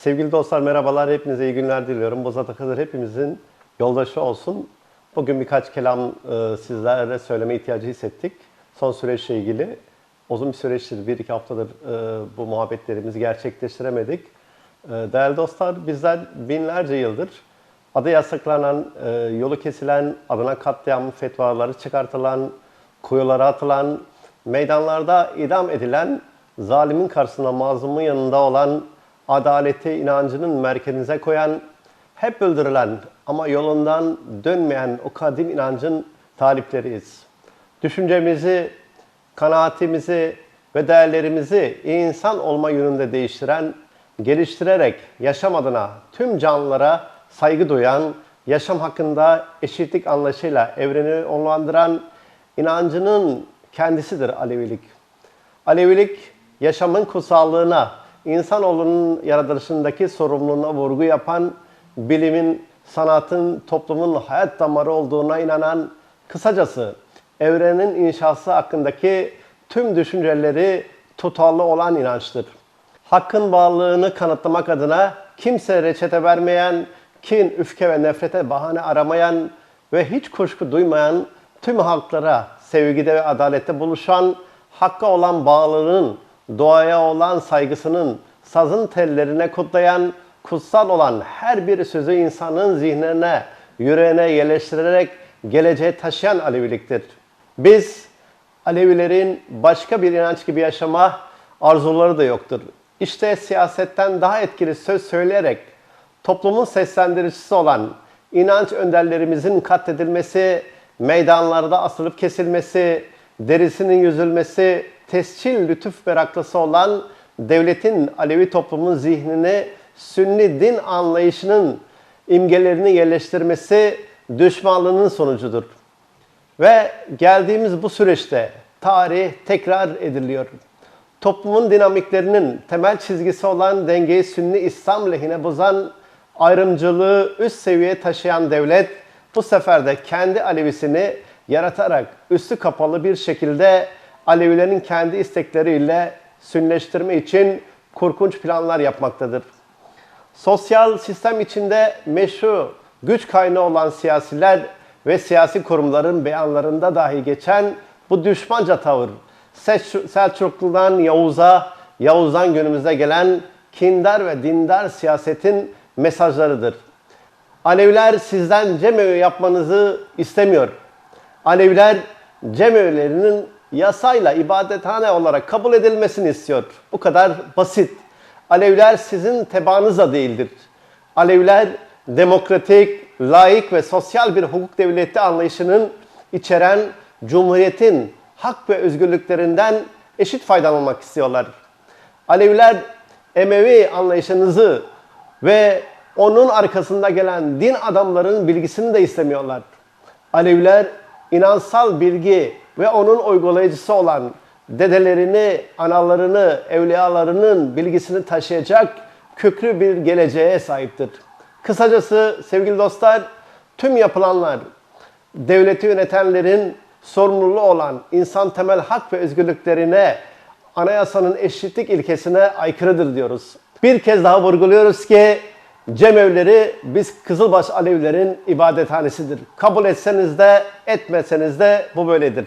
Sevgili dostlar merhabalar, hepinize iyi günler diliyorum. Bozat Akadar hepimizin yoldaşı olsun. Bugün birkaç kelam e, sizlere söyleme ihtiyacı hissettik. Son süreçle ilgili. Uzun bir süreçtir, bir iki haftadır e, bu muhabbetlerimizi gerçekleştiremedik. E, değerli dostlar, bizler binlerce yıldır adı yasaklanan, e, yolu kesilen, adına katliam fetvaları çıkartılan, kuyulara atılan, meydanlarda idam edilen, zalimin karşısında mazlumun yanında olan, adaleti inancının merkezine koyan, hep öldürülen ama yolundan dönmeyen o kadim inancın talipleriyiz. Düşüncemizi, kanaatimizi ve değerlerimizi insan olma yönünde değiştiren, geliştirerek yaşam adına tüm canlılara saygı duyan, yaşam hakkında eşitlik anlayışıyla evreni onlandıran inancının kendisidir Alevilik. Alevilik yaşamın kutsallığına, insanoğlunun yaratılışındaki sorumluluğuna vurgu yapan, bilimin, sanatın, toplumun hayat damarı olduğuna inanan, kısacası evrenin inşası hakkındaki tüm düşünceleri tutarlı olan inançtır. Hakkın bağlılığını kanıtlamak adına kimse reçete vermeyen, kin, öfke ve nefrete bahane aramayan ve hiç kuşku duymayan tüm halklara sevgide ve adalette buluşan, hakka olan bağlılığının, doğaya olan saygısının, sazın tellerine kutlayan, kutsal olan her bir sözü insanın zihnine, yüreğine yerleştirerek geleceğe taşıyan Aleviliktir. Biz Alevilerin başka bir inanç gibi yaşama arzuları da yoktur. İşte siyasetten daha etkili söz söyleyerek toplumun seslendiricisi olan inanç önderlerimizin katledilmesi, meydanlarda asılıp kesilmesi, derisinin yüzülmesi, tescil lütuf meraklısı olan devletin Alevi toplumun zihnine Sünni din anlayışının imgelerini yerleştirmesi düşmanlığının sonucudur. Ve geldiğimiz bu süreçte tarih tekrar ediliyor. Toplumun dinamiklerinin temel çizgisi olan dengeyi Sünni İslam lehine bozan ayrımcılığı üst seviyeye taşıyan devlet bu sefer de kendi Alevisini yaratarak üstü kapalı bir şekilde Alevilerin kendi istekleriyle sünleştirme için korkunç planlar yapmaktadır. Sosyal sistem içinde meşru güç kaynağı olan siyasiler ve siyasi kurumların beyanlarında dahi geçen bu düşmanca tavır Selçuklu'dan Yavuz'a, Yavuz'dan günümüze gelen kindar ve dindar siyasetin mesajlarıdır. Aleviler sizden cemevi yapmanızı istemiyor. Aleviler cemevilerinin yasayla ibadethane olarak kabul edilmesini istiyor. Bu kadar basit. Aleviler sizin tebaanızla değildir. Aleviler demokratik, laik ve sosyal bir hukuk devleti anlayışının içeren cumhuriyetin hak ve özgürlüklerinden eşit faydalanmak istiyorlar. Aleviler Emevi anlayışınızı ve onun arkasında gelen din adamlarının bilgisini de istemiyorlar. Aleviler inansal bilgi ve onun uygulayıcısı olan dedelerini, analarını, evliyalarının bilgisini taşıyacak köklü bir geleceğe sahiptir. Kısacası sevgili dostlar, tüm yapılanlar devleti yönetenlerin sorumluluğu olan insan temel hak ve özgürlüklerine, anayasanın eşitlik ilkesine aykırıdır diyoruz. Bir kez daha vurguluyoruz ki cemevleri biz Kızılbaş Alevilerin ibadethanesidir. Kabul etseniz de etmeseniz de bu böyledir.